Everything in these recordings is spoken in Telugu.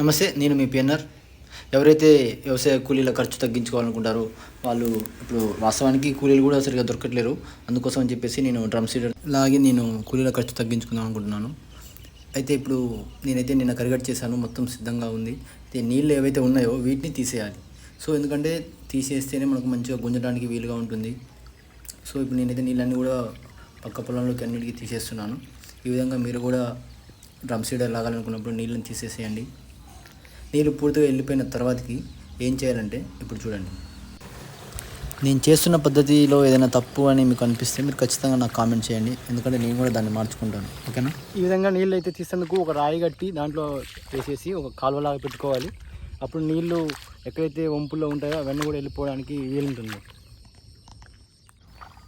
నమస్తే నేను మీ పిఎన్ఆర్ ఎవరైతే వ్యవసాయ కూలీల ఖర్చు తగ్గించుకోవాలనుకుంటారో వాళ్ళు ఇప్పుడు వాస్తవానికి కూలీలు కూడా సరిగా దొరకట్లేరు. అందుకోసం అని చెప్పేసి నేను డ్రమ్ సీడర్ లాగి నేను కూలీల ఖర్చు తగ్గించుకుందాం అనుకుంటున్నాను. అయితే ఇప్పుడు నేనైతే నిన్న కరిగట్ చేశాను మొత్తం సిద్ధంగా ఉంది. అయితే నీళ్ళు ఏవైతే ఉన్నాయో వీటిని తీసేయాలి. సో ఎందుకంటే తీసేస్తేనే మనకు మంచిగా గుంజడానికి వీలుగా ఉంటుంది. సో ఇప్పుడు నేనైతే నీళ్ళన్నీ కూడా పక్క పొలంలోకి అన్నిటికీ తీసేస్తున్నాను. ఈ విధంగా మీరు కూడా డ్రమ్ సీడర్ లాగాలనుకున్నప్పుడు నీళ్ళని తీసేసేయండి. నీళ్ళు పూర్తిగా వెళ్ళిపోయిన తర్వాతకి ఏం చేయాలంటే ఇప్పుడు చూడండి. నేను చేస్తున్న పద్ధతిలో ఏదైనా తప్పు అని మీకు అనిపిస్తే మీరు ఖచ్చితంగా నాకు కామెంట్ చేయండి. ఎందుకంటే నేను కూడా దాన్ని మార్చుకుంటాను. ఓకేనా? ఈ విధంగా నీళ్ళు అయితే తీసేందుకు ఒక రాయి కట్టి దాంట్లో వేసేసి ఒక కాలువలాగా పెట్టుకోవాలి. అప్పుడు నీళ్ళు ఎక్కడైతే వంపుల్లో ఉంటాయో అవన్నీ కూడా వెళ్ళిపోవడానికి వీలుంటుంది.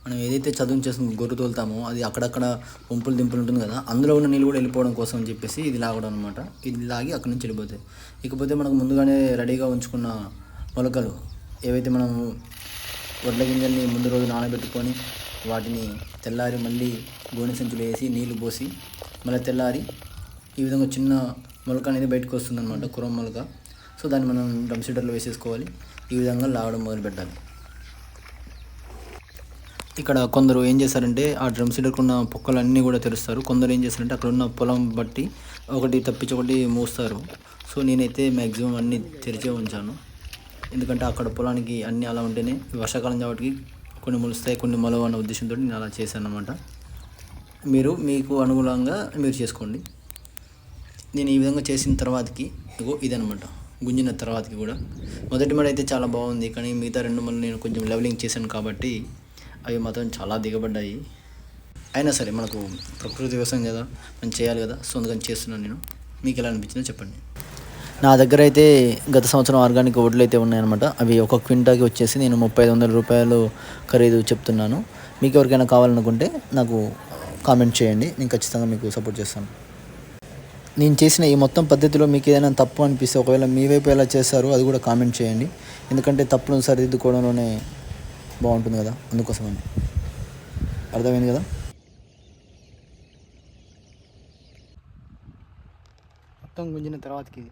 మనం ఏదైతే చదువు చేసిన గొర్రె తోలుతామో అది అక్కడక్కడ వంపులు దింపులు ఉంటుంది కదా అందులో ఉన్న నీళ్ళు కూడా వెళ్ళిపోవడం కోసం అని చెప్పేసి ఇది లాగడం అనమాట ఇది లాగి అక్కడి నుంచి వెళ్ళిపోతాయి. ఇకపోతే మనకు ముందుగానే రెడీగా ఉంచుకున్న మొలకలు ఏవైతే మనం వడ్ల గింజల్ని ముందు రోజు నానబెట్టుకొని వాటిని తెల్లారి మళ్ళీ గోనె సంచులు వేసి నీళ్ళు పోసి మళ్ళీ తెల్లారి ఈ విధంగా చిన్న మొలక అనేది బయటకు వస్తుంది అనమాట కురం మొలక. సో దాన్ని మనం డ్రమ్ సీటర్లో వేసేసుకోవాలి. ఈ విధంగా లాగడం మొదలు పెట్టాలి ఇక్కడ కొందరు ఏం చేశారంటే ఆ డ్రమ్ సీడర్కి ఉన్న పొక్కలన్నీ కూడా తెరుస్తారు. కొందరు ఏం చేస్తారంటే అక్కడ ఉన్న పొలం బట్టి ఒకటి తప్పించి ఒకటి మూస్తారు. సో నేనైతే మ్యాక్సిమం అన్నీ తెరిచే ఉంచాను. ఎందుకంటే అక్కడ పొలానికి అన్నీ అలా ఉంటేనే వర్షాకాలం కాబట్టి కొన్ని మొలుస్తాయి కొన్ని మొలవు అన్న ఉద్దేశంతో నేను అలా చేశాను అనమాట మీరు మీకు అనుగుణంగా మీరు చేసుకోండి. నేను ఈ విధంగా చేసిన తర్వాతకి ఇగో ఇదనమాట గుంజిన తర్వాతకి కూడా. మొదటి మడి అయితే చాలా బాగుంది కానీ మిగతా రెండు మళ్ళీ నేను కొంచెం లెవెలింగ్ చేశాను కాబట్టి అవి మాత్రం చాలా దిగబడ్డాయి. అయినా సరే మనకు ప్రకృతి వ్యవసాయం కదా మనం చేయాలి కదా. సో అందుకని చేస్తున్నాను నేను. మీకు ఎలా అనిపించిందో చెప్పండి. నా దగ్గర అయితే గత సంవత్సరం ఆర్గానిక్ వడ్లు అయితే ఉన్నాయన్నమాట. అవి ఒక క్వింటాకి వచ్చేసి నేను ముప్పై ఐదు వందల రూపాయలు ఖరీదు చెప్తున్నాను. మీకు ఎవరికైనా కావాలనుకుంటే నాకు కామెంట్ చేయండి. నేను ఖచ్చితంగా మీకు సపోర్ట్ చేస్తాను. నేను చేసిన ఈ మొత్తం పద్ధతిలో మీకు ఏదైనా తప్పు అనిపిస్తే ఒకవేళ మీ వైపు ఎలా చేస్తారో అది కూడా కామెంట్ చేయండి. ఎందుకంటే తప్పులను సరిదిద్దుకోవడంలోనే బాగుంటుంది కదా? అందుకోసమని. అర్థమైంది కదా? మొత్తం గుంజిన తర్వాతకి ఇది